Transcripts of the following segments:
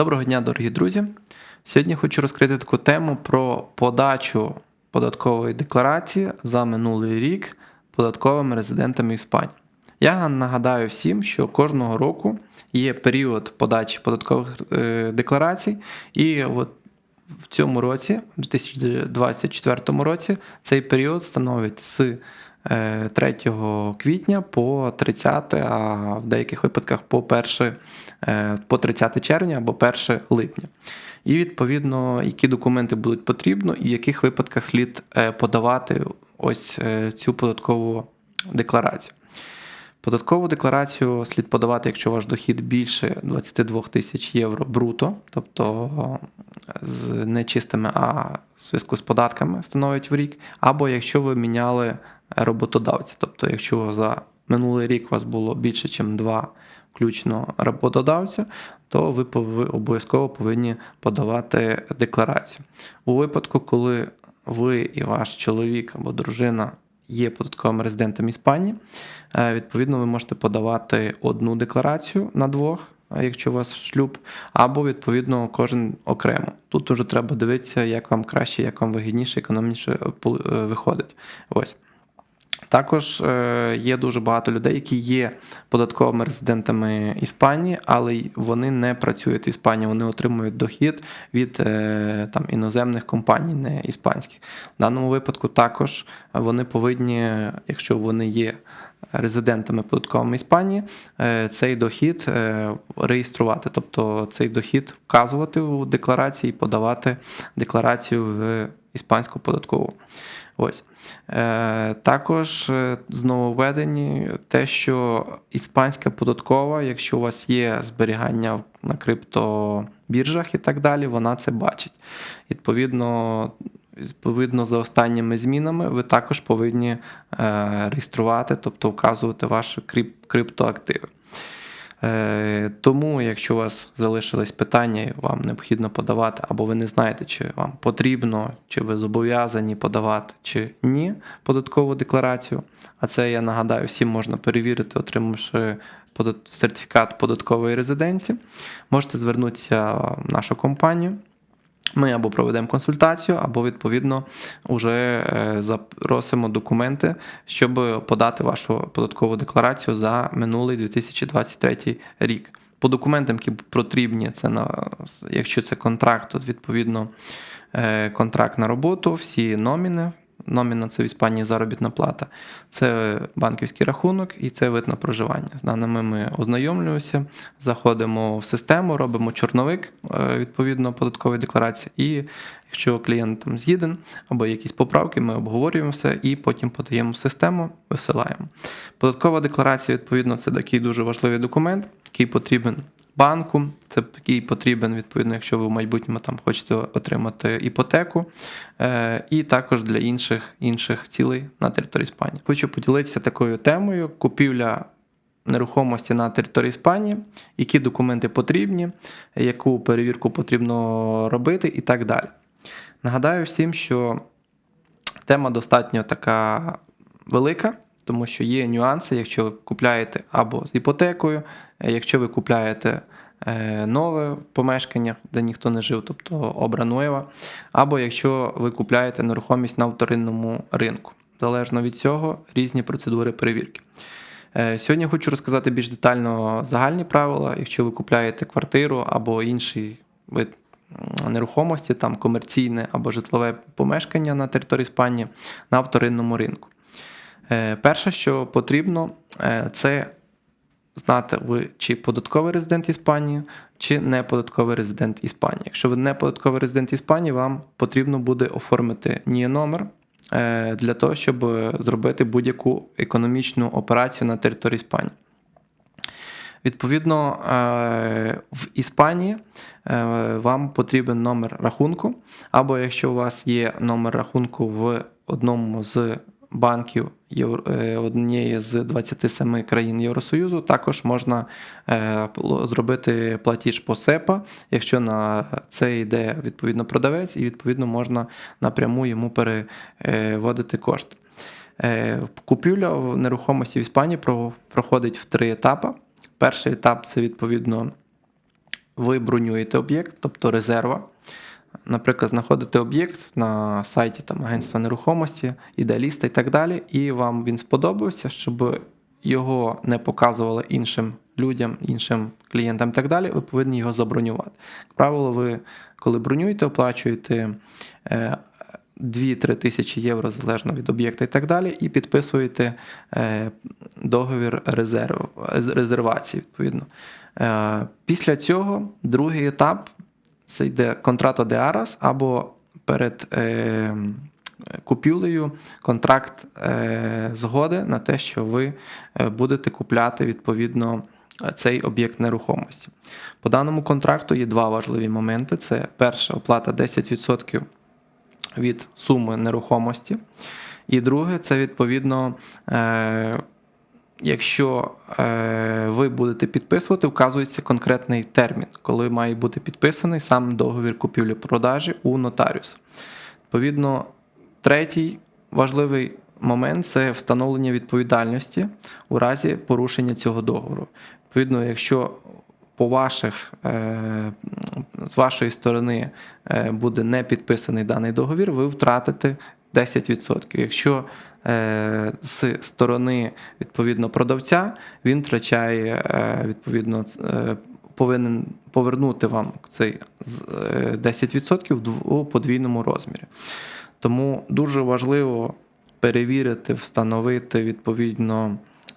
Доброго дня, дорогі друзі! Сьогодні хочу розкрити таку тему про подачу податкової декларації за минулий рік податковими резидентами Іспанії. Я нагадаю всім, що кожного року є період подачі податкових е, декларацій, і от в цьому році, в 2024 році, цей період становить з 3 е, квітня по 30, а в деяких випадках по 1, е, по 30 червня або 1 липня. І відповідно, які документи будуть потрібно, і в яких випадках слід е, подавати ось цю податкову декларацію. Податкову декларацію слід подавати, якщо ваш дохід більше 22 тисяч євро бруто, тобто з нечистими, а в зв'язку з податками становить в рік, або якщо ви міняли роботодавця. Тобто, якщо за минулий рік у вас було більше, ніж два включно роботодавця, то ви обов'язково повинні подавати декларацію. У випадку, коли ви і ваш чоловік або дружина є податковим резидентом Іспанії, е, відповідно, ви можете подавати одну декларацію на двох. Якщо у вас шлюб, або, відповідно, кожен окремо. Тут вже треба дивитися, як вам краще, як вам вигідніше, економніше е, виходить. Ось. Також е, є дуже багато людей, які є податковими резидентами Іспанії, але вони не працюють в Іспанії, вони отримують дохід від е, там, іноземних компаній, не іспанських. В даному випадку також вони повинні, якщо вони є резидентами податковими Іспанії, е, цей дохід реєструвати, тобто цей дохід вказувати у декларації і подавати декларацію в іспанську податкову. Ось. Е, Також е, знововведені те, що іспанська податкова, якщо у вас є зберігання на криптобіржах і так далі, вона це бачить. Відповідно, відповідно за останніми змінами, ви також повинні е, реєструвати, тобто вказувати ваші криптоактиви. Е, тому, якщо у вас залишились питання, вам необхідно подавати, або ви не знаєте, чи вам потрібно, чи ви зобов'язані подавати, чи ні податкову декларацію. А це я нагадаю, всім можна перевірити, отримавши сертифікат податкової резиденції, можете звернутися в нашу компанію. Ми або проведемо консультацію, або, відповідно, вже е, запросимо документи, щоб подати вашу податкову декларацію за минулий 2023 рік. По документам, які потрібні, це на якщо це контракт, то відповідно е, контракт на роботу, всі номіни, Номіна це в Іспанії заробітна плата, це банківський рахунок і це вид на проживання. З даними ми ознайомлюємося, заходимо в систему, робимо чорновик е, відповідно податкової декларації. І якщо клієнт там згіден або якісь поправки, ми обговорюємо все і потім подаємо в систему, висилаємо. Податкова декларація, відповідно, це такий дуже важливий документ, який потрібен банку. Це який потрібен, відповідно, якщо ви в майбутньому там хочете отримати іпотеку, е, і також для інших інших цілей на території Іспанії. Хочу поділитися такою темою: купівля нерухомості на території Іспанії, які документи потрібні, яку перевірку потрібно робити, і так далі. Нагадаю всім, що тема достатньо така велика тому що є нюанси, якщо ви купляєте або з іпотекою, е, якщо ви купляєте е, нове помешкання, де ніхто не жив, тобто обрануєва, або якщо ви купляєте нерухомість на вторинному ринку. Залежно від цього, різні процедури перевірки. Е, сьогодні хочу розказати більш детально загальні правила, якщо ви купляєте квартиру або інший вид нерухомості, там комерційне або житлове помешкання на території Іспанії на вторинному ринку. Е, перше, що потрібно, е, це знати, ви чи податковий резидент Іспанії, чи не податковий резидент Іспанії. Якщо ви не податковий резидент Іспанії, вам потрібно буде оформити НІЕ номер е, для того, щоб зробити будь-яку економічну операцію на території Іспанії. Відповідно, в Іспанії вам потрібен номер рахунку, або якщо у вас є номер рахунку в одному з банків однієї з 27 країн Євросоюзу. Також можна е, зробити платіж по СЕПА, якщо на це йде відповідно продавець, і відповідно можна напряму йому переводити кошти. Е, купівля в нерухомості в Іспанії проходить в три етапи. Перший етап це відповідно ви бронюєте об'єкт, тобто резерва. Наприклад, знаходите об'єкт на сайті там, агентства нерухомості, ідеаліста і так далі, і вам він сподобався, щоб його не показували іншим людям, іншим клієнтам і так далі, ви повинні його забронювати. Як правило, ви, коли бронюєте, оплачуєте е, 2-3 тисячі євро залежно від об'єкта і так далі, і підписуєте е, договір резерв, резервації, відповідно. Е, Після цього другий етап це йде контрато де арас або перед е, купівлею контракт е, згоди на те, що ви е, будете купляти відповідно е, цей об'єкт нерухомості. По даному контракту є два важливі моменти: це перша оплата 10% від суми нерухомості. І друге, це відповідно, е, якщо е, ви будете підписувати, вказується конкретний термін, коли має бути підписаний сам договір купівлі-продажі у нотаріуса. Відповідно, третій важливий момент це встановлення відповідальності у разі порушення цього договору. Відповідно, якщо по ваших, е, з вашої сторони е, буде не підписаний даний договір, ви втратите 10%. Якщо з сторони відповідно продавця він втрачає е, відповідно е, повинен повернути вам цей е, 10% у подвійному розмірі. Тому дуже важливо перевірити, встановити відповідно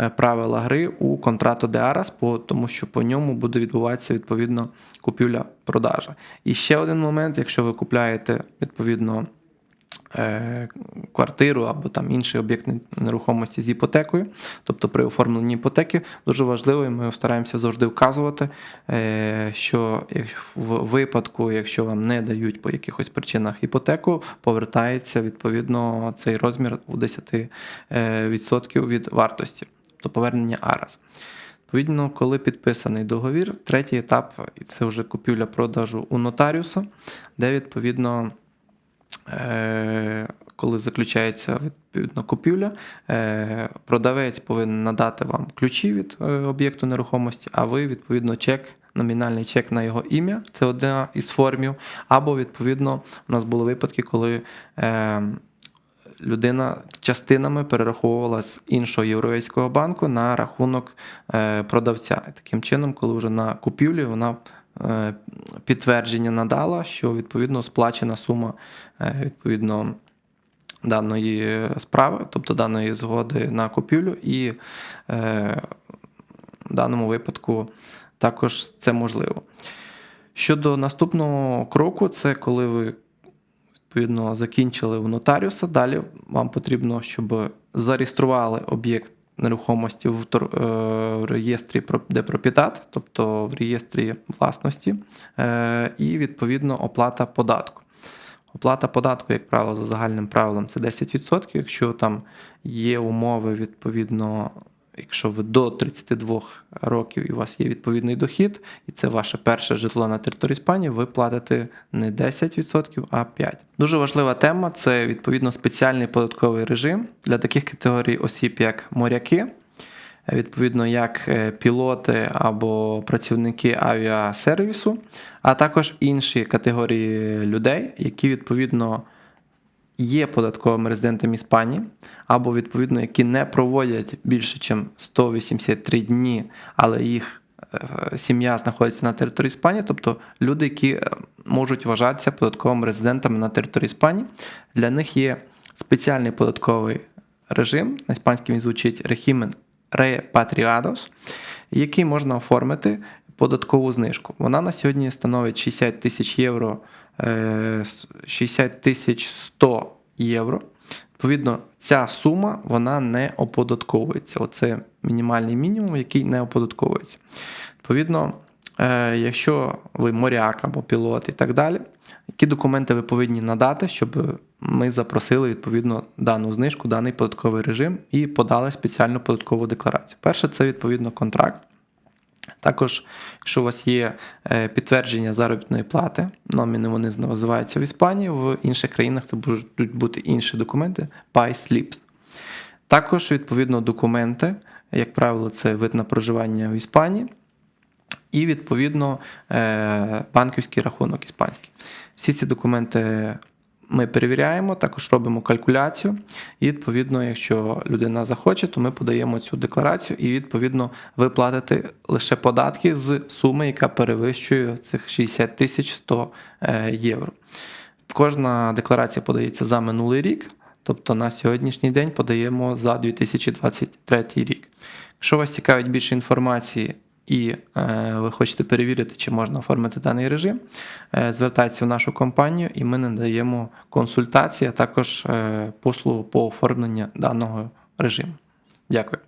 е, правила гри у контрато де Арас, тому що по ньому буде відбуватися відповідно купівля-продажа. І ще один момент, якщо ви купляєте відповідно е, квартиру або там інший об'єкт нерухомості з іпотекою, тобто при оформленні іпотеки, дуже важливо, і ми стараємося завжди вказувати, е, що в випадку, якщо вам не дають по якихось причинах іпотеку, повертається відповідно цей розмір у 10% е, від вартості, тобто повернення АРАС. Відповідно, коли підписаний договір, третій етап це вже купівля-продажу у нотаріуса, де відповідно е, коли заключається відповідно купівля, е, продавець повинен надати вам ключі від е, об'єкту нерухомості, а ви відповідно чек. Номінальний чек на його ім'я, це одна із формів. Або, відповідно, у нас були випадки, коли е, людина частинами перераховувала з іншого європейського банку на рахунок е, продавця. І таким чином, коли вже на купівлі вона е, підтвердження надала, що відповідно сплачена сума е, відповідно даної справи, тобто даної згоди на купівлю, і е, в даному випадку також це можливо. Щодо наступного кроку, це коли ви відповідно закінчили в нотаріуса. Далі вам потрібно, щоб зареєстрували об'єкт нерухомості в, е, в реєстрі про- де пропітат, тобто в реєстрі власності, е, і відповідно оплата податку. Оплата податку, як правило, за загальним правилом, це 10%. Якщо там є умови, відповідно, якщо ви до 32 років і у вас є відповідний дохід, і це ваше перше житло на території Іспанії, ви платите не 10%, а 5%. Дуже важлива тема це відповідно спеціальний податковий режим для таких категорій осіб, як моряки. Відповідно, як е, пілоти або працівники авіасервісу, а також інші категорії людей, які відповідно є податковими резидентами Іспанії, або відповідно, які не проводять більше, ніж 183 дні, але їх е, сім'я знаходиться на території Іспанії, тобто люди, які е, можуть вважатися податковими резидентами на території Іспанії. Для них є спеціальний податковий режим, на іспанській він звучить рехімен репатріадос, який можна оформити податкову знижку. Вона на сьогодні становить 60 тисяч євро, 60 тисяч 100 євро. Відповідно, ця сума вона не оподатковується. Оце мінімальний мінімум, який не оподатковується. Відповідно, е, якщо ви моряк або пілот і так далі, які документи ви повинні надати, щоб ми запросили відповідно дану знижку, даний податковий режим і подали спеціальну податкову декларацію. Перше, це відповідно контракт. Також, якщо у вас є е, підтвердження заробітної плати, номіни вони називаються в Іспанії, в інших країнах це будуть бути інші документи, pay. Також, відповідно, документи, як правило, це вид на проживання в Іспанії. і відповідно е, банківський рахунок іспанський. Всі ці документи ми перевіряємо, також робимо калькуляцію. І відповідно, якщо людина захоче, то ми подаємо цю декларацію, і відповідно ви платите лише податки з суми, яка перевищує цих 60 тисяч 100 е, євро. Кожна декларація подається за минулий рік, тобто на сьогоднішній день подаємо за 2023 рік. Якщо вас цікавить більше інформації і е, ви хочете перевірити, чи можна оформити даний режим, е, звертайтеся в нашу компанію, і ми надаємо консультації, а також е, послугу по оформленню даного режиму. Дякую.